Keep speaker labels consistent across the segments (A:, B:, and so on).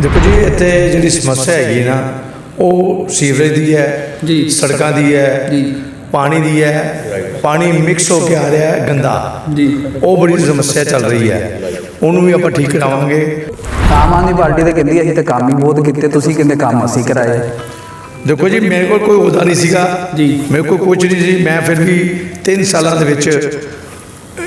A: ਦੇਖੋ ਜੀ ਇੱਥੇ ਜਿਹੜੀ ਸਮੱਸਿਆ ਹੈਗੀ ਨਾ ਉਹ ਸੀਵਰੇਜ ਦੀ ਹੈ
B: ਜੀ।
A: ਸੜਕਾਂ ਦੀ ਹੈ
B: ਜੀ।
A: ਪਾਣੀ ਦੀ ਹੈ ਪਾਣੀ ਮਿਕਸ ਹੋ ਕੇ ਆ ਰਿਹਾ ਹੈ ਗੰਦਾ।
B: ਜੀ।
A: ਉਹ ਬੜੀ ਸਮੱਸਿਆ ਚੱਲ ਰਹੀ ਹੈ। ਉਹਨੂੰ ਵੀ ਆਪਾਂ ਠੀਕ ਕਰਾਵਾਂਗੇ।
B: ਆਮ ਆਦਮੀ ਪਾਰਟੀ ਤੇ ਕਹਿੰਦੀ ਅਸੀਂ ਤੇ ਕੰਮ ਹੀ ਬਹੁਤ ਕੀਤੇ ਤੁਸੀਂ ਕਹਿੰਦੇ ਕੰਮ ਅਸੀਂ ਕਰਾਏ।
A: ਦੇਖੋ ਜੀ ਮੇਰੇ ਕੋਲ ਕੋਈ ਅਹੁਦਾ ਨਹੀਂ ਸੀਗਾ।
B: ਜੀ।
A: ਮੇਰੇ ਕੋਲ ਕੁਝ ਨਹੀਂ ਸੀ। ਮੈਂ ਫਿਰ ਵੀ 3 ਸਾਲਾਂ ਦੇ ਵਿੱਚ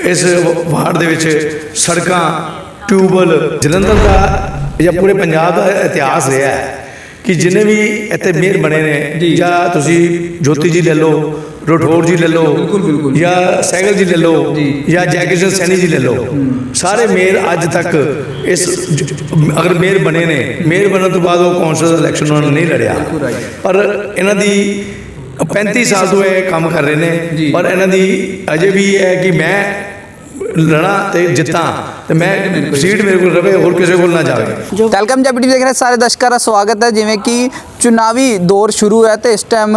A: ਇਸ ਵਾਰਡ ਦੇ ਵਿੱਚ ਸੜਕਾਂ ਟਿਊਬਲ ਜਲੰਧਰ ਦਾ ਜਾਂ ਪੂਰੇ ਪੰਜਾਬ ਦਾ ਇਤਿਹਾਸ ਰਿਹਾ ਹੈ ਕਿ ਜਿੰਨੇ ਵੀ ਇੱਥੇ ਮੇਅਰ ਬਣੇ ਨੇ
B: ਜੀ।
A: ਤੁਸੀਂ ਜੋਤੀ ਜੀ ਲੈ ਲਓ ਰਠੌਰ ਜੀ ਲੈ ਲਓ। ਜਾਂ ਸਹਿਗਲ ਜੀ ਲੈ ਲਓ
B: ਜੀ।
A: ਜੈਕਿਸ਼ਨ ਸੈਣੀ ਜੀ ਲੈ ਲਓ ਸਾਰੇ ਮੇਅਰ ਅੱਜ ਤੱਕ ਇਸ ਅਗਰ ਮੇਅਰ ਬਣੇ ਨੇ ਮੇਅਰ ਬਣਨ ਤੋਂ ਬਾਅਦ ਉਹ ਕੌਂਸਲ ਇਲੈਕਸ਼ਨ ਉਹਨਾਂ ਨੇ ਨਹੀਂ ਲੜਿਆ। ਪਰ ਇਹਨਾਂ ਦੀ 35 ਸਾਲ ਤੋਂ ਇਹ ਕੰਮ ਕਰ ਰਹੇ ਨੇ। ਪਰ ਇਹਨਾਂ ਦੀ ਅਜੇ ਵੀ ਇਹ ਹੈ ਕਿ ਮੈਂ ਲੜਾਂ ਤੇ ਜਿੱਤਾਂ ਤੇ ਮੈਂ ਸੀਟ ਮੇਰੇ ਕੋਲ ਰਵੇ ਹੋਰ ਕਿਸੇ ਕੋਲ ਨਾ ਜਾਵੇ।
B: ਵੈਲਕਮ ਜੈ ਦੇਖ ਰਹੇ ਸਾਰੇ ਦਰਸ਼ਕਾਂ ਦਾ ਸਵਾਗਤ ਹੈ ਜਿਵੇਂ ਕਿ ਚੁਣਾਵੀ ਦੌਰ ਸ਼ੁਰੂ ਹੈ ਤੇ ਇਸ ਟਾਈਮ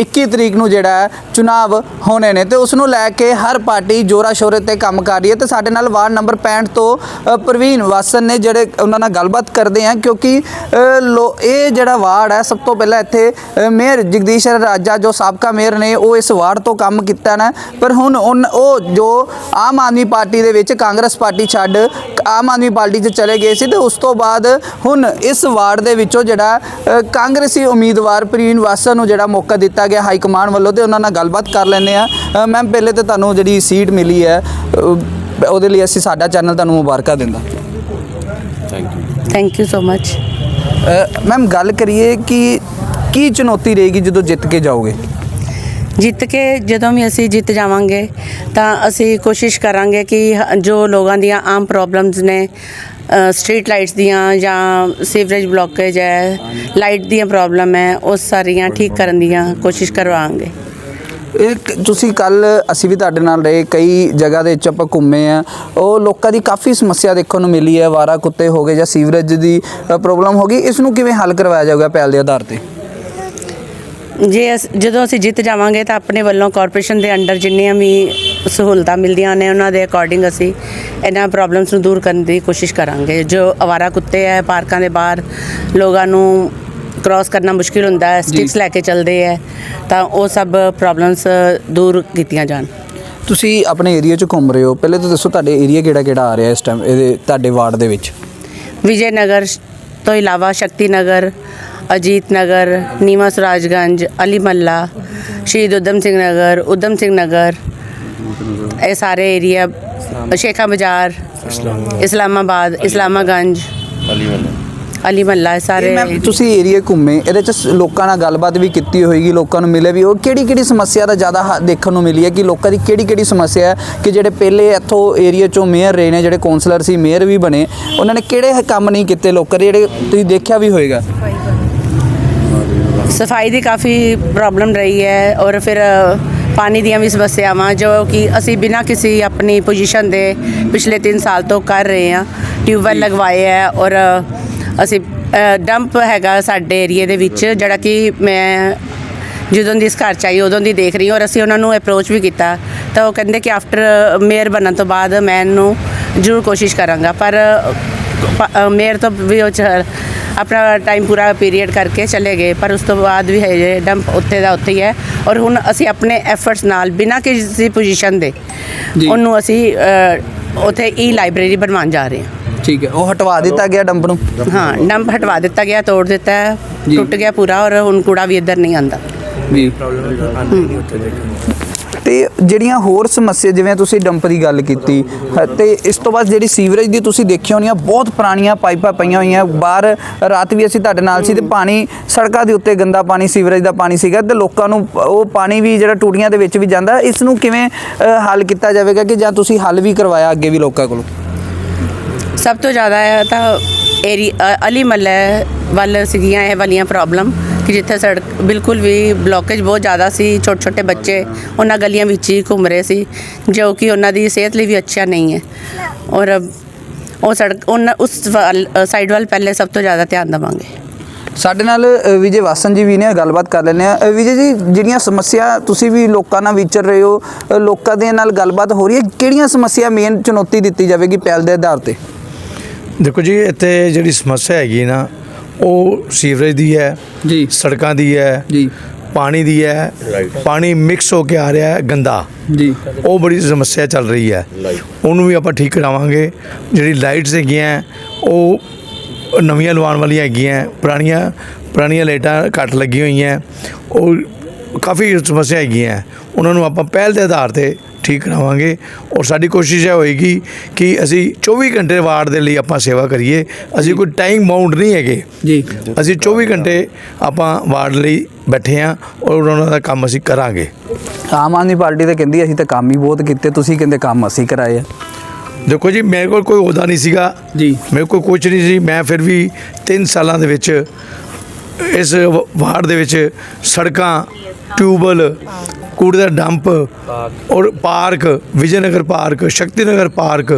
B: 21 ਤਰੀਕ ਨੂੰ ਜਿਹੜਾ ਹੈ ਚੁਣਾਵ ਹੋਣੇ ਨੇ ਤੇ ਉਸ ਨੂੰ ਲੈ ਕੇ ਹਰ ਪਾਰਟੀ ਜੋਰਾ ਸ਼ੋਰੇ ਤੇ ਕੰਮ ਕਰ ਰਹੀ ਹੈ ਤੇ ਸਾਡੇ ਨਾਲ ਵਾਰਡ ਨੰਬਰ 65 ਤੋਂ ਪ੍ਰਵੀਨ ਵਾਸਨ ਨੇ ਜਿਹੜੇ ਉਹਨਾਂ ਨਾਲ ਗੱਲਬਾਤ ਕਰਦੇ ਆ ਕਿਉਂਕਿ ਲੋ- ਇਹ ਜਿਹੜਾ ਵਾਰਡ ਹੈ ਸਭ ਤੋਂ ਪਹਿਲਾਂ ਇੱਥੇ ਮੇਅਰ ਜਗਦੀਸ਼ ਰਾਜਾ ਜੋ ਸਾਬਕਾ ਮੇਅਰ ਨੇ ਉਹ ਇਸ ਵਾਰਡ ਤੋਂ ਕੰਮ ਕੀਤਾ ਨਾ ਪਰ ਹੁਣ ਉਨ- ਉਹ ਜੋ ਆਮ ਆਦਮੀ ਪਾਰਟੀ ਦੇ ਵਿੱਚ ਕਾਂਗਰਸ ਪਾਰਟੀ ਛੱਡ ਆਮ ਆਦਮੀ ਪਾਰਟੀ 'ਚ ਚਲੇ ਗਏ ਸੀ ਤੇ ਉਸ ਤੋਂ ਬਾਅਦ ਹੁਣ ਇਸ ਵਾਰਡ ਦੇ ਵਿੱਚੋਂ ਜਿਹੜਾ ਅ, ਕਾਂਗਰਸੀ ਉਮੀਦਵਾਰ ਪ੍ਰਵੀਨ ਵਾਸਾ ਨੂੰ ਜਿਹੜਾ ਮੌਕਾ ਦਿੱਤਾ ਗਿਆ ਹਾਈ ਕਮਾਂਡ ਵੱਲੋਂ ਤੇ ਉਹਨਾਂ ਨਾਲ ਗੱਲਬਾਤ ਕਰ ਲੈਂਦੇ ਆ ਮੈਮ ਪਹਿਲੇ ਤੇ ਤੁਹਾਨੂੰ ਜਿਹੜੀ ਸੀਟ ਮਿਲੀ ਹੈ ਉਹਦੇ ਲਈ ਅਸੀਂ ਸਾਡਾ ਚੈਨਲ ਤੁਹਾਨੂੰ ਮੁਬਾਰਕਾਂ ਦਿੰਦਾ।
C: Thank you so much
B: ma'am ਗੱਲ ਕਰੀਏ ਕਿ ਕੀ ਚੁਣੌਤੀ ਰਹੇਗੀ ਜਦੋਂ ਜਿੱਤ ਕੇ ਜਾਓਗੇ?
C: ਜਿੱਤ ਕੇ ਜਦੋਂ ਵੀ ਅਸੀਂ ਜਿੱਤ ਜਾਵਾਂਗੇ, ਤਾਂ ਅਸੀਂ ਕੋਸ਼ਿਸ਼ ਕਰਾਂਗੇ ਕਿ ਜੋ ਲੋਕਾਂ ਦੀਆਂ ਆਮ ਪ੍ਰੋਬਲਮਸ ਨੇ ਸਟਰੀਟ ਲਾਈਟਸ ਦੀਆਂ ਜਾਂ ਸੀਵਰੇਜ ਬਲੌਕੇਜ ਹੈ ਲਾਈਟ ਦੀਆਂ ਪ੍ਰੋਬਲਮ ਹੈ, ਉਹ ਸਾਰੀਆਂ ਠੀਕ ਕਰਨ ਦੀਆਂ ਕੋਸ਼ਿਸ਼ ਕਰਵਾਵਾਂਗੇ।
B: ਇਹ ਤੁਸੀਂ ਕੱਲ ਅਸੀਂ ਵੀ ਤੁਹਾਡੇ ਨਾਲ ਰਹੇ, ਕਈ ਜਗ੍ਹਾ ਦੇ ਵਿੱਚ ਆਪਾਂ ਘੁੰਮੇ ਆ, ਉਹ ਲੋਕਾਂ ਦੀ ਕਾਫੀ ਸਮੱਸਿਆ ਦੇਖਣ ਨੂੰ ਮਿਲੀ ਹੈ, ਵਾਰਾ ਕੁੱਤੇ ਹੋ ਗਏ ਜਾਂ ਸੀਵਰੇਜ ਦੀ ਪ੍ਰੋਬਲਮ ਹੋ ਗਈ, ਇਸ ਨੂੰ ਕਿਵੇਂ ਹੱਲ ਕਰਵਾਇਆ ਜਾਊਗਾ ਪਹਿਲ ਦੇ ਆਧਾਰ ਤੇ?
C: ਜੇ ਅਸ- ਜਦੋਂ ਅਸੀਂ ਜਿੱਤ ਜਾਵਾਂਗੇ ਤਾਂ ਆਪਣੇ ਵੱਲੋਂ ਕਾਰਪੋਰੇਸ਼ਨ ਦੇ ਅੰਡਰ ਜਿੰਨੀਆਂ ਵੀ ਸਹੂਲਤਾਂ ਮਿਲਦੀਆਂ ਨੇ ਉਹਨਾਂ ਦੇ ਅਕੋਰਡਿੰਗ ਅਸੀਂ ਇਹਨਾਂ ਪ੍ਰੋਬਲਮਸ ਨੂੰ ਦੂਰ ਕਰਨ ਦੀ ਕੋਸ਼ਿਸ਼ ਕਰਾਂਗੇ। ਜੋ ਅਵਾਰਾ ਕੁੱਤੇ ਹੈ ਪਾਰਕਾਂ ਦੇ ਬਾਹਰ ਲੋਕਾਂ ਨੂੰ ਕ੍ਰਾਸ ਕਰਨਾ ਮੁਸ਼ਕਿਲ ਹੁੰਦਾ ਹੈ ਸਟਿਕਸ ਲੈ ਕੇ ਚੱਲਦੇ ਹੈ ਤਾਂ ਉਹ ਸਭ ਪ੍ਰੋਬਲਮਸ ਦੂਰ ਕੀਤੀਆਂ ਜਾਣ।
B: ਤੁਸੀਂ ਆਪਣੇ ਏਰੀਆ 'ਚ ਘੁੰਮ ਰਹੇ ਹੋ। ਪਹਿਲੇ ਤਾਂ ਦੱਸੋ ਤੁਹਾਡੇ ਏਰੀਆ ਕਿਹੜਾ ਕਿਹੜਾ ਆ ਰਿਹਾ ਇਸ ਟਾਈਮ ਇਹਦੇ ਤੁਹਾਡੇ ਵਾਰਡ ਦੇ ਵਿੱਚ?
C: ਵਿਜੇ ਨਗਰ ਤੋਂ ਇਲਾਵਾ ਸ਼ਕਤੀ ਨਗਰ ਅਜੀਤ ਨਗਰ ਨੀਮਾ ਸਰਾਜਗੰਜ ਅਲੀ ਮੱਲਾ ਸ਼ਹੀਦ ਉਦਮ ਸਿੰਘ ਨਗਰ ਉਦਮ ਸਿੰਘ ਨਗਰ ਇਹ ਸਾਰੇ ਏਰੀਆ ਸ਼ੇਖਾ ਬਾਜ਼ਾਰ ਇਸਲਾਮਾਬਾਦ ਇਸਲਾਮਾਗੰਜ ਅਲੀ ਮੱਲਾ ਇਹ ਸਾਰੇ
B: ਤੁਸੀਂ ਏਰੀਆ ਘੁੰਮੇ ਇਹਦੇ 'ਚ ਲੋਕਾਂ ਨਾਲ ਗੱਲਬਾਤ ਵੀ ਕੀਤੀ ਹੋਏਗੀ ਲੋਕਾਂ ਨੂੰ ਮਿਲੇ ਵੀ ਉਹ ਕਿਹੜੀ ਕਿਹੜੀ ਸਮੱਸਿਆ ਦਾ ਜ਼ਿਆਦਾ ਦੇਖਣ ਨੂੰ ਮਿਲੀ ਹੈ ਕਿ ਲੋਕਾਂ ਦੀ ਕਿਹੜੀ ਕਿਹੜੀ ਸਮੱਸਿਆ ਹੈ ਕਿ ਜਿਹੜੇ ਪਹਿਲੇ ਇੱਥੋਂ ਏਰੀਆ 'ਚੋਂ ਮੇਅਰ ਰਹੇ ਨੇ ਜਿਹੜੇ ਕੌਂਸਲਰ ਸੀ ਮੇਅਰ ਵੀ ਬਣੇ ਉਹਨਾਂ ਨੇ ਕਿਹੜੇ ਕੰਮ ਨਹੀਂ ਕੀਤੇ ਲੋਕਾਂ ਦੇ ਜਿਹੜੇ ਤੁਸੀਂ ਦੇਖਿਆ ਵੀ ਹੋਏਗਾ।
C: ਸਫ਼ਾਈ ਦੀ ਕਾਫੀ ਪ੍ਰੋਬਲਮ ਰਹੀ ਹੈ ਔਰ ਫਿਰ ਪਾਣੀ ਦੀਆਂ ਵੀ ਸਮੱਸਿਆਵਾਂ ਜੋ ਕਿ ਅਸੀਂ ਬਿਨਾਂ ਕਿਸੇ ਆਪਣੀ ਪੋਜੀਸ਼ਨ ਦੇ ਪਿਛਲੇ 3 ਸਾਲ ਤੋਂ ਕਰ ਰਹੇ ਹਾਂ। ਟਿਊਬਵੈਲ ਲਗਵਾਏ ਹੈ ਔਰ ਅਸੀਂ ਡੰਪ ਹੈਗਾ ਸਾਡੇ ਏਰੀਏ ਦੇ ਵਿੱਚ ਜਿਹੜਾ ਕਿ ਮੈਂ ਜਦੋਂ ਦੀ ਇਸ ਘਰ ਚ ਆਈ ਉਦੋਂ ਦੀ ਦੇਖ ਰਹੀ ਹਾਂ ਔਰ ਅਸੀਂ ਉਹਨਾਂ ਨੂੰ ਅਪਰੋਚ ਵੀ ਕੀਤਾ। ਤਾਂ ਉਹ ਕਹਿੰਦੇ ਕਿ ਆਫਟਰ ਮੇਅਰ ਬਣਨ ਤੋਂ ਬਾਅਦ ਮੈਂ ਇਹਨੂੰ ਜ਼ਰੂਰ ਕੋਸ਼ਿਸ਼ ਕਰਾਂਗਾ। ਪਰ ਮੇਅਰ ਤੋਂ ਵੀ ਉਹ ਆਪਣਾ ਟਾਈਮ ਪੂਰਾ ਪੀਰੀਅਡ ਕਰਕੇ ਚਲੇ ਗਏ ਪਰ ਉਸ ਤੋਂ ਬਾਅਦ ਵੀ ਹੈ ਡੰਪ ਉੱਥੇ ਦਾ ਉੱਥੇ ਹੀ ਹੈ। ਔਰ ਹੁਣ ਅਸੀਂ ਆਪਣੇ ਐਫਰਟਸ ਨਾਲ ਬਿਨਾਂ ਕਿਸੇ ਪੋਜੀਸ਼ਨ ਦੇ। ਉਹਨੂੰ ਅਸੀਂ ਉੱਥੇ ਈ ਲਾਇਬ੍ਰੇਰੀ ਬਣਵਾਉਣ ਜਾ ਰਹੇ ਹਾਂ।
B: ਠੀਕ ਹੈ ਉਹ ਹਟਵਾ ਦਿੱਤਾ ਗਿਆ ਡੰਪ ਨੂੰ?
C: ਹਾਂ ਡੰਪ ਹਟਵਾ ਦਿੱਤਾ ਗਿਆ ਤੋੜ ਦਿੱਤਾ ਹੈ। ਟੁੱਟ ਗਿਆ ਪੂਰਾ ਔਰ ਹੁਣ ਕੂੜਾ ਵੀ ਇੱਧਰ ਨਹੀਂ ਆਂਦਾ
B: ਜੀ। ਤੇ ਜਿਹੜੀਆਂ ਹੋਰ ਸਮੱਸਿਆ, ਜਿਵੇਂ ਤੁਸੀਂ ਡੰਪ ਦੀ ਗੱਲ ਕੀਤੀ ਹ- ਤੇ ਇਸ ਤੋਂ ਬਾਅਦ ਜਿਹੜੀ ਸੀਵਰੇਜ ਦੀ ਤੁਸੀਂ ਦੇਖੀ ਹੋਣੀ ਆ ਬਹੁਤ ਪੁਰਾਣੀਆਂ ਪਾਈਪਾਂ ਪਈਆਂ ਹੋਈਆਂ। ਬਾਹਰ ਰਾਤ ਵੀ ਅਸੀਂ ਤੁਹਾਡੇ ਨਾਲ ਸੀ ਤੇ ਪਾਣੀ, ਸੜਕਾਂ ਦੇ ਉੱਤੇ ਗੰਦਾ ਪਾਣੀ, ਸੀਵਰੇਜ ਦਾ ਪਾਣੀ ਸੀਗਾ ਤੇ ਲੋਕਾਂ ਨੂੰ ਉਹ ਪਾਣੀ ਵੀ ਜਿਹੜਾ ਟੂਟੀਆਂ ਦੇ ਵਿੱਚ ਵੀ ਜਾਂਦਾ। ਇਸ ਨੂੰ ਕਿਵੇਂ ਹੱਲ ਕੀਤਾ ਜਾਵੇਗਾ ਕਿ ਜਾਂ ਤੁਸੀਂ ਹੱਲ ਵੀ ਕਰਵਾਇਆ ਅੱਗੇ ਵੀ ਲੋਕਾਂ ਕੋਲੋਂ?
C: ਸਭ ਤੋਂ ਜ਼ਿਆਦਾ ਹੈ ਤਾਂ ਏਰੀ, ਅ- ਅਲੀ ਮੱਲੇ ਵੱਲ ਸੀਗੀਆਂ ਇਹ ਵਾਲੀਆਂ ਪ੍ਰੋਬਲਮ ਕਿ ਜਿੱਥੇ ਸੜਕ ਬਿਲਕੁਲ ਵੀ ਬਲੋਕੇਜ ਬਹੁਤ ਜ਼ਿਆਦਾ ਸੀ ਛੋਟੇ ਛੋਟੇ ਬੱਚੇ ਉਹਨਾਂ ਗਲੀਆਂ ਵਿੱਚ ਹੀ ਘੁੰਮ ਰਹੇ ਸੀ ਜੋ ਕਿ ਉਹਨਾਂ ਦੀ ਸਿਹਤ ਲਈ ਵੀ ਅੱਛਾ ਨਹੀਂ ਹੈ। ਔਰ ਉਹ ਸੜਕ ਉਹਨਾਂ ਉਸ ਸਾਈਡ ਵੱਲ ਪਹਿਲੇ ਸਭ ਤੋਂ ਜ਼ਿਆਦਾ ਧਿਆਨ ਦੇਵਾਂਗੇ।
B: ਸਾਡੇ ਨਾਲ ਵਿਜੇ ਵਾਸਨ ਜੀ ਵੀ ਨੇ ਗੱਲਬਾਤ ਕਰ ਲੈਂਦੇ ਆ ਵਿਜੇ ਜੀ ਜਿਹੜੀਆਂ ਸਮੱਸਿਆ ਤੁਸੀਂ ਵੀ ਲੋਕਾਂ ਨਾਲ ਵਿਚਰ ਰਹੇ ਹੋ ਲੋਕਾਂ ਦੇ ਨਾਲ ਗੱਲਬਾਤ ਹੋ ਰਹੀ ਹੈ ਕਿਹੜੀਆਂ ਸਮੱਸਿਆ ਮੇਨ ਚੁਣੌਤੀ ਦਿੱਤੀ ਜਾਵੇਗੀ ਪਹਿਲ ਦੇ ਆਧਾਰ ਤੇ?
A: ਦੇਖੋ ਜੀ ਇੱਥੇ ਜਿਹੜੀ ਸਮੱਸਿਆ ਹੈਗੀ ਨਾ ਉਹ ਸੀਵਰੇਜ ਦੀ ਹੈ
B: ਜੀ।
A: ਸੜਕਾਂ ਦੀ ਹੈ
B: ਜੀ।
A: ਪਾਣੀ ਦੀ ਹੈ ਪਾਣੀ ਮਿਕਸ ਹੋ ਕੇ ਆ ਰਿਹਾ ਹੈ ਗੰਦਾ।
B: ਜੀ।
A: ਉਹ ਬੜੀ ਸਮੱਸਿਆ ਚੱਲ ਰਹੀ ਹੈ। ਉਹਨੂੰ ਵੀ ਆਪਾਂ ਠੀਕ ਕਰਾਵਾਂਗੇ। ਜਿਹੜੀ ਲਾਈਟਸ ਹੈਗੀਆਂ ਉਹ ਨਵੀਆਂ ਲਵਾਉਣ ਵਾਲੀਆਂ ਹੈਗੀਆਂ ਪੁਰਾਣੀਆਂ ਪੁਰਾਣੀਆਂ ਲਾਈਟਾਂ ਘੱਟ ਲੱਗੀਆਂ ਹੋਈਆਂ ਉਹ ਕਾਫੀ ਸਮੱਸਿਆ ਹੈਗੀਆਂ। ਉਹਨਾਂ ਨੂੰ ਆਪਾਂ ਪਹਿਲ ਦੇ ਆਧਾਰ ਤੇ ਠੀਕ ਕਰਾਵਾਂਗੇ ਔਰ ਸਾਡੀ ਕੋਸ਼ਿਸ਼ ਇਹ ਹੋਏਗੀ ਕਿ ਅਸੀਂ 24 ਘੰਟੇ ਵਾਰਡ ਦੇ ਲਈ ਆਪਾਂ ਸੇਵਾ ਕਰੀਏ। ਅਸੀਂ ਕੋਈ ਟਾਈਮ ਬਾਉਂਡ ਨਹੀਂ ਹੈਗੇ।
B: ਜੀ।
A: ਅਸੀਂ 24 ਘੰਟੇ ਆਪਾਂ ਵਾਰਡ ਲਈ ਬੈਠੇ ਹਾਂ ਔਰ ਉਹਨਾਂ ਦਾ ਕੰਮ ਅਸੀਂ ਕਰਾਂਗੇ।
B: ਆਮ ਆਦਮੀ ਪਾਰਟੀ ਤਾਂ ਕਹਿੰਦੀ ਅਸੀਂ ਤਾਂ ਕੰਮ ਹੀ ਬਹੁਤ ਕੀਤੇ ਤੁਸੀਂ ਕਹਿੰਦੇ ਕੰਮ ਅਸੀਂ ਕਰਾਏ ਆ।
A: ਦੇਖੋ ਜੀ ਮੇਰੇ ਕੋਲ ਕੋਈ ਅਹੁਦਾ ਨਹੀਂ ਸੀਗਾ।
B: ਜੀ।
A: ਮੇਰੇ ਕੋਲ ਕੁਝ ਨਹੀਂ ਸੀ। ਮੈਂ ਫਿਰ ਵੀ 3 ਸਾਲਾਂ ਦੇ ਵਿੱਚ ਇਸ ਵਾਰਡ ਦੇ ਵਿੱਚ ਸੜਕਾਂ ਟਿਊਬਲ ਕੂੜੇ ਦਾ ਡੰਪ ਔਰ park Vijay Nagar park Shakti Nagar park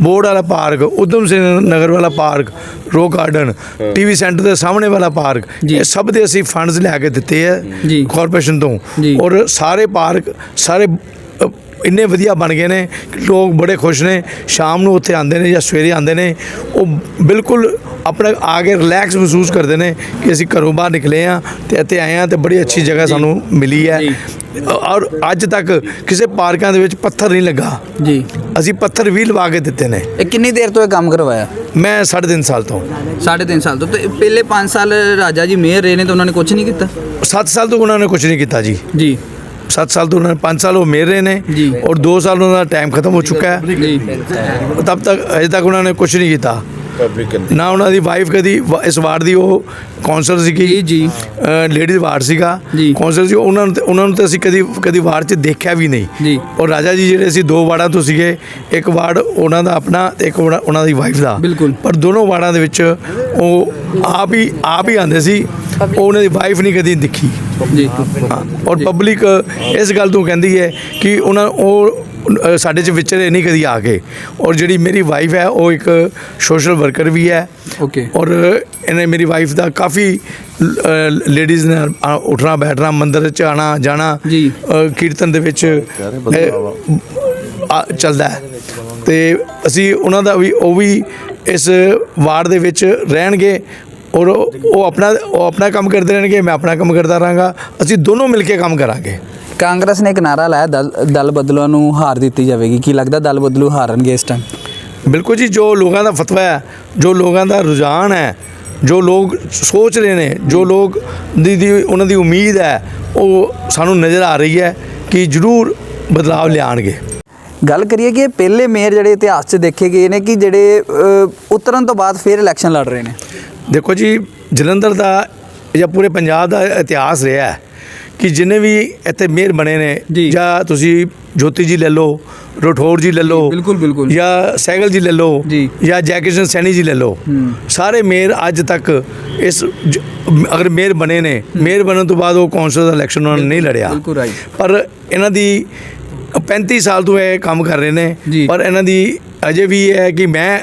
A: board ਵਾਲਾ ਪਾਰਕ ਉਦਮ ਸਿੰਘ ਨਗਰ ਵਾਲਾ ਪਾਰਕ ਰੋ ਗਾਰਡਨ ਟੀਵੀ ਸੈਂਟਰ ਦੇ ਸਾਹਮਣੇ ਵਾਲਾ ਪਾਰਕ। ਇਹ ਸਭ ਦੇ ਅਸੀਂ ਫੰਡਸ ਲਿਆ ਕੇ ਦਿੱਤੇ ਹੈ। ਕਾਰਪੋਰੇਸ਼ਨ ਤੋਂ। ਔਰ ਸਾਰੇ ਪਾਰਕ ਸਾਰੇ ਇੰਨੇ ਵਧੀਆ ਬਣ ਗਏ ਨੇ ਲੋਕ ਬੜੇ ਖੁਸ਼ ਨੇ ਸ਼ਾਮ ਨੂੰ ਉੱਥੇ ਆਉਂਦੇ ਨੇ ਜਾਂ ਸਵੇਰੇ ਆਉਂਦੇ ਨੇ ਉਹ ਬਿਲਕੁਲ ਆਪਣਾ ਆ ਕੇ ਰਿਲੈਕਸ ਮਹਿਸੂਸ ਕਰਦੇ ਨੇ ਕਿ ਅਸੀਂ ਘਰੋਂ ਬਾਹਰ ਨਿਕਲੇ ਆ ਤੇ ਇੱਥੇ ਆਏ ਆ ਤੇ ਬੜੀ ਅੱਛੀ ਜਗ੍ਹਾ ਸਾਨੂੰ ਮਿਲੀ ਹੈ। ਔਰ ਅੱਜ ਤੱਕ ਕਿਸੇ ਪਾਰਕਾਂ ਦੇ ਵਿੱਚ ਪੱਥਰ ਨਹੀਂ ਲੱਗਾ।
B: ਜੀ।
A: ਅਸੀਂ ਪੱਥਰ ਵੀ ਲਵਾ ਕੇ ਦਿੱਤੇ ਨੇ।
B: ਇਹ ਕਿੰਨੀ ਦੇਰ ਤੋਂ ਇਹ ਕੰਮ ਕਰਵਾਇਆ?
A: ਮੈਂ ਸਾਢੇ ਤਿੰਨ ਸਾਲ ਤੋਂ।
B: ਸਾਢੇ ਤਿੰਨ ਸਾਲ ਤੋਂ। ਤੇ ਪਹਿਲੇ 5 ਸਾਲ ਰਾਜਾ ਜੀ ਮੇਅਰ ਰਹੇ ਨੇ ਤਾਂ ਉਹਨਾਂ ਨੇ ਕੁਝ ਨਹੀਂ ਕੀਤਾ?
A: 7 ਸਾਲ ਤੋਂ ਉਹਨਾਂ ਨੇ ਕੁਝ ਨਹੀਂ ਕੀਤਾ ਜੀ।
B: ਜੀ।
A: 7 ਸਾਲ ਤੋਂ ਉਹਨਾਂ ਨੇ 5 ਸਾਲ ਉਹ ਮੇਰ ਰਹੇ ਨੇ। ਔਰ 2 ਸਾਲ ਉਹਨਾਂ ਦਾ ਟਾਈਮ ਖਤਮ ਹੋ ਚੁੱਕਾ ਹੈ। ਤਬ ਤੱਕ ਅਜੇ ਤੱਕ ਉਹਨਾਂ ਨੇ ਉਹਨਾਂ ਦੀ ਵਾਈਫ ਕਦੀ ਵਾ- ਇਸ ਵਾਰਡ ਦੀ ਉਹ ਕੌਂਸਲਰ ਸੀਗੀ।
B: ਜੀ, ਜੀ।
A: ਲੇਡੀਜ਼ ਵਾਰਡ ਸੀਗਾ।
B: ਜੀ।
A: ਕੌਂਸਲਰ ਸੀ ਉਹਨਾਂ ਨੂੰ ਤੇ- ਉਹਨਾਂ ਨੂੰ ਤਾਂ ਅਸੀਂ ਕਦੀ ਕਦੀ ਵਾਰਡ 'ਚ ਦੇਖਿਆ ਵੀ ਨਹੀਂ।
B: ਜੀ।
A: ਔਰ ਰਾਜਾ ਜੀ ਜਿਹੜੇ ਸੀ ਦੋ ਵਾਰਡਾਂ ਤੋਂ ਸੀਗੇ। ਇੱਕ ਵਾਰਡ ਉਹਨਾਂ ਦਾ ਆਪਣਾ ਤੇ ਇੱਕ ਵਾਰਡ ਉਹਨਾਂ ਦੀ ਵਾਈਫ ਦਾ।
B: ਬਿਲਕੁਲ।
A: ਪਰ ਦੋਨੋਂ ਵਾਰਡਾਂ ਦੇ ਵਿੱਚ ਉਹ ਆਪ ਹੀ ਆਪ ਹੀ ਆਂਦੇ ਸੀ। ਉਹ ਉਹਨਾਂ ਦੀ ਵਾਈਫ ਨਹੀਂ ਕਦੀ ਦਿਖੀ।
B: ਜੀ।
A: ਹਾਂ, ਔਰ ਪਬਲਿਕ ਇਸ ਗੱਲ ਤੋਂ ਕਹਿੰਦੀ ਹੈ ਕਿ ਉਹਨਾਂ ਉਹ ਅ, ਸਾਡੇ ਚ ਵਿਚਰੇ ਨਹੀਂ ਕਦੀ ਆ ਕੇ ਔਰ ਜਿਹੜੀ ਮੇਰੀ ਵਾਈਫ ਹੈ ਉਹ ਇੱਕ ਸੋਸ਼ਲ ਵਰਕਰ ਵੀ ਹੈ।
B: ਓਕੇ
A: ਔਰ ਇਹਨੇ ਮੇਰੀ ਵਾਈਫ ਦਾ ਕਾਫੀ ਲੇਡੀਜ਼ ਨੇ ਆ- ਉੱਠਣਾ ਬੈਠਣਾ ਮੰਦਿਰ ਚ ਆਣਾ ਜਾਣਾ
B: ਜੀ।
A: ਅ, ਕੀਰਤਨ ਦੇ ਵਿੱਚ ਆ- ਚੱਲਦਾ ਹੈ। ਤੇ ਅਸੀਂ ਉਹਨਾਂ ਦਾ ਵੀ ਉਹ ਵੀ ਇਸ ਵਾਰਡ ਦੇ ਵਿੱਚ ਰਹਿਣਗੇ। ਔਰ ਉਹ ਉਹ ਆਪਣਾ ਉਹ ਆਪਣਾ ਕੰਮ ਕਰਦੇ ਰਹਿਣਗੇ ਮੈਂ ਆਪਣਾ ਕੰਮ ਕਰਦਾ ਰਹਾਂਗਾ। ਅਸੀਂ ਦੋਨੋਂ ਮਿਲ ਕੇ ਕੰਮ ਕਰਾਂਗੇ।
B: ਕਾਂਗਰਸ ਨੇ ਇੱਕ ਨਾਰਾ ਲਾਇਆ ਦਲ ਦਲ ਬਦਲੂਆਂ ਨੂੰ ਹਾਰ ਦਿੱਤੀ ਜਾਵੇਗੀ। ਕੀ ਲੱਗਦਾ ਦਲ ਬਦਲੂ ਹਾਰਨਗੇ ਇਸ ਟਾਈਮ
A: ਬਿਲਕੁਲ ਜੀ ਜੋ ਲੋਕਾਂ ਦਾ ਫਤਵਾ ਹੈ ਜੋ ਲੋਕਾਂ ਦਾ ਰੁਝਾਨ ਹੈ ਜੋ ਲੋਕ ਸੋਚ ਰਹੇ ਨੇ ਜੋ ਲੋਕ ਦੀ ਦੀ ਉਹਨਾਂ ਦੀ ਉਮੀਦ ਹੈ ਉਹ ਸਾਨੂੰ ਨਜ਼ਰ ਆ ਰਹੀ ਹੈ ਕਿ ਜ਼ਰੂਰ ਬਦਲਾਵ ਲਿਆਣਗੇ
B: ਗੱਲ ਕਰੀਏ ਕਿ ਇਹ ਪਹਿਲੇ ਮੇਅਰ ਜਿਹੜੇ ਇਤਿਹਾਸ 'ਚ ਦੇਖੇ ਗਏ ਨੇ ਕਿ ਜਿਹੜੇ ਉਤਰਨ ਤੋਂ ਬਾਅਦ ਫਿਰ ਇਲੈਕਸ਼ਨ ਲੜ ਰਹੇ ਨੇ।
A: ਦੇਖੋ ਜੀ ਜਲੰਧਰ ਦਾ ਜਾਂ ਪੂਰੇ ਪੰਜਾਬ ਦਾ ਇਤਿਹਾਸ ਰਿਹਾ ਹੈ। ਕਿ ਜਿੰਨੇ ਵੀ ਇੱਥੇ ਮੇਅਰ ਬਣੇ ਨੇ
B: ਜੀ।
A: ਤੁਸੀਂ ਜੋਤੀ ਜੀ ਲੈ ਲਓ ਰਠੌਰ ਜੀ ਲੈ ਲਓ
B: ਬਿਲਕੁਲ, ਬਿਲਕੁਲ।
A: ਜਾਂ ਸਹਿਗਲ ਜੀ ਲੈ ਲਓ
B: ਜੀ।
A: ਜੈਕਿਸ਼ਨ ਸੈਣੀ ਜੀ ਲੈ ਲਓ ਸਾਰੇ ਮੇਅਰ ਅੱਜ ਤੱਕ ਇਸ ਅਗਰ ਮੇਅਰ ਬਣੇ ਨੇ ਮੇਅਰ ਬਣਨ ਤੋਂ ਬਾਅਦ ਉਹ ਕੌਂਸਲ ਦਾ ਇਲੈਕਸ਼ਨ ਉਹਨਾਂ ਨੇ ਨਹੀਂ ਲੜਿਆ
B: ਬਿਲਕੁਲ।
A: ਪਰ ਇਹਨਾਂ ਦੀ 35 ਸਾਲ ਤੋਂ ਇਹ ਕੰਮ ਕਰ ਰਹੇ ਨੇ। ਪਰ ਇਹਨਾਂ ਦੀ ਅਜੇ ਵੀ ਇਹ ਹੈ ਕਿ ਮੈਂ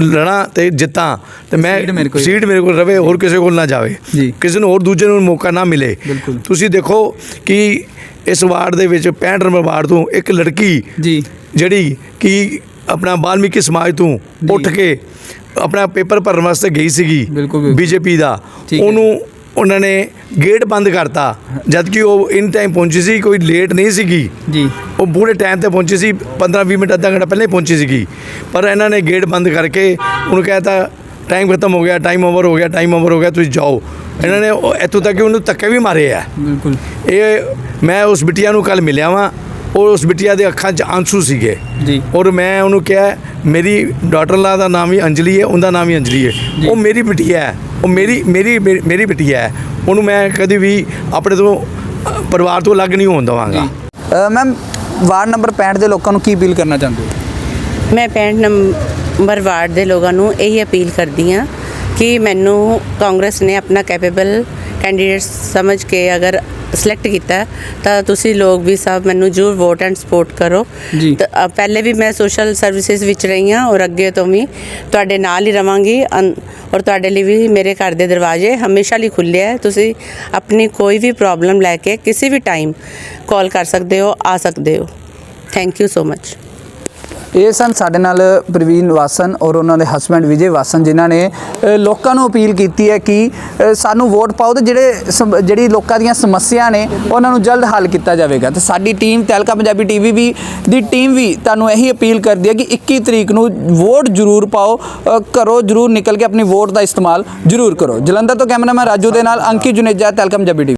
A: ਲੜਾਂ ਤੇ ਜਿੱਤਾਂ ਤੇ ਮੈਂ
B: ਸੀਟ ਮੇਰੇ ਕੋਲ
A: ਰਵੇ ਹੋਰ ਕਿਸੇ ਕੋਲ ਨਾ ਜਾਵੇ। ਕਿਸੇ ਨੂੰ ਹੋਰ ਦੂਜੇ ਨੂੰ ਮੌਕਾ ਨਾ ਮਿਲੇ। ਤੁਸੀਂ ਦੇਖੋ ਕਿ ਇਸ ਵਾਰਡ ਦੇ ਵਿੱਚ 65 ਨੰਬਰ ਵਾਰਡ ਤੋਂ ਇੱਕ ਲੜਕੀ
B: ਜੀ
A: ਜਿਹੜੀ ਕਿ ਆਪਣਾ ਬਾਲਮੀਕੀ ਸਮਾਜ ਤੋਂ ਉੱਠ ਕੇ ਆਪਣਾ ਪੇਪਰ ਭਰਨ ਵਾਸਤੇ ਗਈ ਸੀਗੀ। ਬੀਜੇਪੀ ਦਾ। ਉਹਨੂੰ ਉਹਨਾਂ ਨੇ ਗੇਟ ਬੰਦ ਕਰਤਾ। ਜਦ ਕਿ ਉਹ ਇਨ ਟਾਈਮ ਪਹੁੰਚੀ ਸੀ ਕੋਈ ਲੇਟ ਨਹੀਂ ਸੀਗੀ।
B: ਜੀ।
A: ਉਹ ਪੂਰੇ ਟਾਈਮ ਤੇ ਪਹੁੰਚੀ ਸੀ 15-20 ਮਿੰਟ ਅੱਧਾ ਘੰਟਾ ਪਹਿਲਾਂ ਹੀ ਪਹੁੰਚੀ ਸੀਗੀ। ਪਰ ਇਹਨਾਂ ਨੇ ਗੇਟ ਬੰਦ ਕਰਕੇ ਉਹਨੂੰ ਕਹਿਤਾ ਟਾਈਮ ਖਤਮ ਹੋ ਗਿਆ ਟਾਈਮ ਓਵਰ ਹੋ ਗਿਆ ਟਾਈਮ ਓਵਰ ਹੋ ਗਿਆ ਤੁਸੀਂ ਜਾਓ। ਇਹਨਾਂ ਨੇ ਇੱਥੋਂ ਤੱਕ ਕਿ ਉਹਨੂੰ ਧੱਕੇ ਵੀ ਮਾਰੇ ਆ।
B: ਬਿਲਕੁਲ।
A: ਇਹ ਮੈਂ ਉਸ ਬਿਟੀਆ ਨੂੰ ਕੱਲ ਮਿਲਿਆ ਵਾਂ। ਔਰ ਉਸ ਬਿਟੀਆ ਦੇ ਅੱਖਾਂ 'ਚ ਆਂਸੂ ਸੀਗੇ।
B: ਜੀ।
A: ਔਰ ਮੈਂ ਉਹਨੂੰ ਕਿਹਾ ਮੇਰੀ ਡਾਟਰ ਲਾ ਦਾ ਨਾਮ ਵੀ ਅੰਜਲੀ ਹੈ ਉਹਦਾ ਨਾਮ ਵੀ ਅੰਜਲੀ ਹੈ। ਉਹ ਮੇਰੀ ਬਿਟੀਆ ਹੈ। ਉਹ ਮੇਰੀ ਮੇਰੀ ਮੇਰੀ ਬਿਟੀਆ ਹੈ। ਉਹਨੂੰ ਮੈਂ ਕਦੀ ਵੀ ਆਪਣੇ ਤੋਂ ਪਰਿਵਾਰ ਤੋਂ ਅਲੱਗ ਨਹੀਂ ਹੋਣ ਦਵਾਂਗਾ।
B: ਮੈਮ ਵਾਰਡ ਨੰਬਰ 65 ਦੇ ਲੋਕਾਂ ਨੂੰ ਕੀ ਅਪੀਲ ਕਰਨਾ ਚਾਹੁੰਦੇ ਹੋ?
C: ਮੈਂ 65 ਨੰਬਰ ਵਾਰਡ ਦੇ ਲੋਕਾਂ ਨੂੰ ਇਹੀ ਅਪੀਲ ਕਰਦੀ ਹਾਂ ਕਿ ਮੈਨੂੰ ਕਾਂਗਰਸ ਨੇ ਆਪਣਾ ਕੈਪੇਬਲ ਕੈਂਡੀਡੇਟ ਸਮਝ ਕੇ ਅਗਰ ਸਿਲੈਕਟ ਕੀਤਾ ਤਾਂ ਤੁਸੀਂ ਲੋਕ ਵੀ ਸਭ ਮੈਨੂੰ ਜ਼ਰੂਰ ਵੋਟ ਐਂਡ ਸਪੋਰਟ ਕਰੋ।
B: ਜੀ।
C: ਤਾਂ, ਅ, ਪਹਿਲੇ ਵੀ ਮੈਂ ਸੋਸ਼ਲ ਸਰਵਿਸਿਜ਼ ਵਿੱਚ ਰਹੀ ਹਾਂ ਔਰ ਅੱਗੇ ਤੋਂ ਵੀ ਤੁਹਾਡੇ ਨਾਲ ਹੀ ਰਵਾਂਗੀ। ਅਨ- ਔਰ ਤੁਹਾਡੇ ਲਈ ਵੀ ਮੇਰੇ ਘਰ ਦੇ ਦਰਵਾਜ਼ੇ ਹਮੇਸ਼ਾ ਲਈ ਖੁੱਲੇ ਹੈ। ਤੁਸੀਂ ਆਪਣੀ ਕੋਈ ਵੀ ਪ੍ਰੋਬਲਮ ਲੈ ਕੇ ਕਿਸੇ ਵੀ ਟਾਈਮ ਕਾਲ ਕਰ ਸਕਦੇ ਹੋ ਆ ਸਕਦੇ ਹੋ। ਥੈਂਕ ਯੂ ਸੋ ਮਚ
B: ਇਹ ਸਨ ਸਾਡੇ ਨਾਲ ਪ੍ਰਵੀਨ ਵਾਸਨ ਔਰ ਉਹਨਾਂ ਦੇ ਹਸਬੰਡ ਵਿਜੇ ਵਾਸਨ ਜਿਨ੍ਹਾਂ ਨੇ ਲੋਕਾਂ ਨੂੰ ਅਪੀਲ ਕੀਤੀ ਹੈ ਕਿ ਸਾਨੂੰ ਵੋਟ ਪਾਓ ਤੇ ਜਿਹੜੇ ਸਮ- ਜਿਹੜੀ ਲੋਕਾਂ ਦੀਆਂ ਸਮੱਸਿਆ ਨੇ ਉਹਨਾਂ ਨੂੰ ਜਲਦ ਹੱਲ ਕੀਤਾ ਜਾਵੇਗਾ। ਤੇ ਸਾਡੀ ਟੀਮ ਤਹਿਲਕਾ ਪੰਜਾਬੀ ਟੀਵੀ ਵੀ ਦੀ ਟੀਮ ਵੀ ਤੁਹਾਨੂੰ ਇਹੀ ਅਪੀਲ ਕਰਦੀ ਹੈ ਕਿ 21 ਤਰੀਕ ਨੂੰ ਵੋਟ ਜ਼ਰੂਰ ਪਾਓ ਅ, ਘਰੋਂ ਜ਼ਰੂਰ ਨਿਕਲ ਕੇ ਆਪਣੀ ਵੋਟ ਦਾ ਇਸਤੇਮਾਲ ਜ਼ਰੂਰ ਕਰੋ। ਜਲੰਧਰ ਤੋਂ ਕੈਮਰਾਮੈਨ ਰਾਜੂ ਦੇ ਨਾਲ ਅੰਕਿਤ ਜੁਨੇਜਾ ਤਹਿਲਕਾ ਪੰਜਾਬੀ ਟੀਵੀ